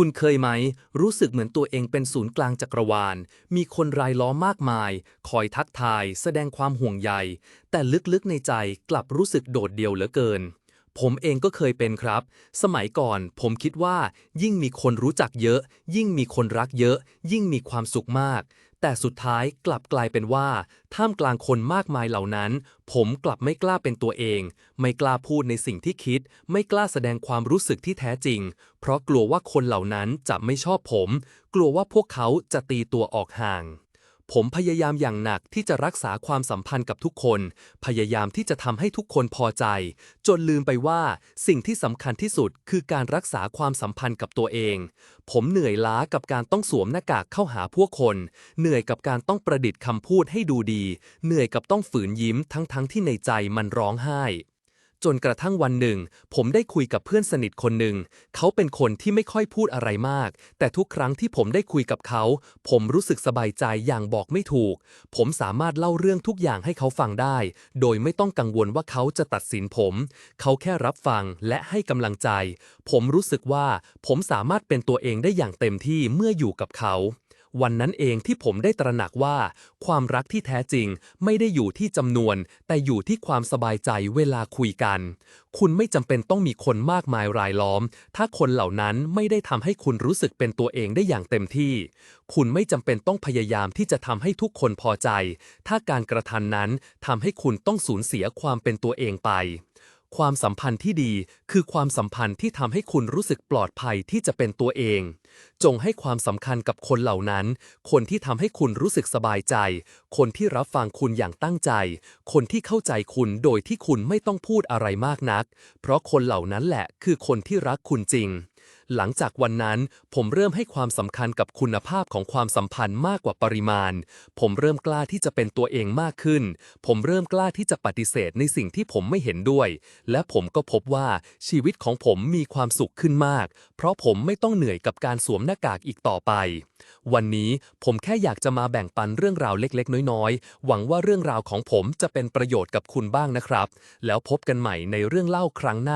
คุณเคยไหม รู้สึกเหมือนตัวเองเป็นศูนย์กลางจักรวาล มีคนรายล้อมมากมาย คอยทักทาย แสดงความห่วงใย แต่ลึกๆในใจกลับรู้สึกโดดเดี่ยวเหลือเกิน ผมเองก็เคยเป็นครับ สมัยก่อนผมคิดว่ายิ่งมีคนรู้จักเยอะ ยิ่งมีคนรักเยอะ ยิ่งมีความสุขมาก แต่สุดท้ายกลับกลายเป็นว่า ท่ามกลางคนมากมายเหล่านั้น ผมกลับไม่กล้าเป็นตัวเอง ไม่กล้าพูดในสิ่งที่คิด ไม่กล้าแสดงความรู้สึกที่แท้จริง เพราะกลัวว่าคนเหล่านั้นจะไม่ชอบผม กลัวว่าพวกเขาจะตีตัวออกห่าง ผมพยายามอย่างหนักที่จะรักษาความสัมพันธ์กับทุกคน พยายามที่จะทำให้ทุกคนพอใจ จนลืมไปว่า สิ่งที่สำคัญที่สุดคือการรักษาความสัมพันธ์กับตัวเอง ผมเหนื่อยล้ากับการต้องสวมหน้ากากเข้าหาพวกคน เหนื่อยกับการต้องประดิษฐ์คำพูดให้ดูดี เหนื่อยกับต้องฝืนยิ้มทั้งๆที่ในใจมันร้องไห้ จนกระทั่งวันหนึ่ง ผมได้คุยกับเพื่อนสนิทคนหนึ่ง เขาเป็นคนที่ไม่ค่อยพูดอะไรมาก แต่ทุกครั้งที่ผมได้คุยกับเขา ผมรู้สึกสบายใจอย่างบอกไม่ถูก ผมสามารถเล่าเรื่องทุกอย่างให้เขาฟังได้ โดยไม่ต้องกังวลว่าเขาจะตัดสินผม เขาแค่รับฟังและให้กำลังใจ ผมรู้สึกว่าผมสามารถเป็นตัวเองได้อย่างเต็มที่เมื่ออยู่กับเขา วันนั้นเองที่ผมได้ตระหนักว่า ความรักที่แท้จริงไม่ได้อยู่ที่จำนวน แต่อยู่ที่ความสบายใจเวลาคุยกัน คุณไม่จำเป็นต้องมีคนมากมายรายล้อม ถ้าคนเหล่านั้นไม่ได้ทำให้คุณรู้สึกเป็นตัวเองได้อย่างเต็มที่ คุณไม่จำเป็นต้องพยายามที่จะทำให้ทุกคนพอใจ ถ้าการกระทันนั้นทำให้คุณต้องสูญเสียความเป็นตัวเองไป ความสัมพันธ์ที่ดีคือความสัมพันธ์ที่ทำให้คุณรู้สึกปลอดภัยที่จะเป็นตัวเอง จงให้ความสำคัญกับคนเหล่านั้น คนที่ทำให้คุณรู้สึกสบายใจ คนที่รับฟังคุณอย่างตั้งใจ คนที่เข้าใจคุณโดยที่คุณไม่ต้องพูดอะไรมากนัก เพราะคนเหล่านั้นแหละคือคนที่รักคุณจริง หลังจากวันนั้น ผมเริ่มให้ความสำคัญกับคุณภาพของความสัมพันธ์มากกว่าปริมาณ ผมเริ่มกล้าที่จะเป็นตัวเองมากขึ้น ผมเริ่มกล้าที่จะปฏิเสธในสิ่งที่ผมไม่เห็นด้วย และผมก็พบว่าชีวิตของผมมีความสุขขึ้นมาก เพราะผมไม่ต้องเหนื่อยกับการสวมหน้ากากอีกต่อไป วันนี้ผมแค่อยากจะมาแบ่งปันเรื่องราวเล็กๆ น้อยๆ หวังว่าเรื่องราวของผมจะเป็นประโยชน์กับคุณบ้างนะครับ แล้วพบกันใหม่ในเรื่องเล่าครั้งหน้า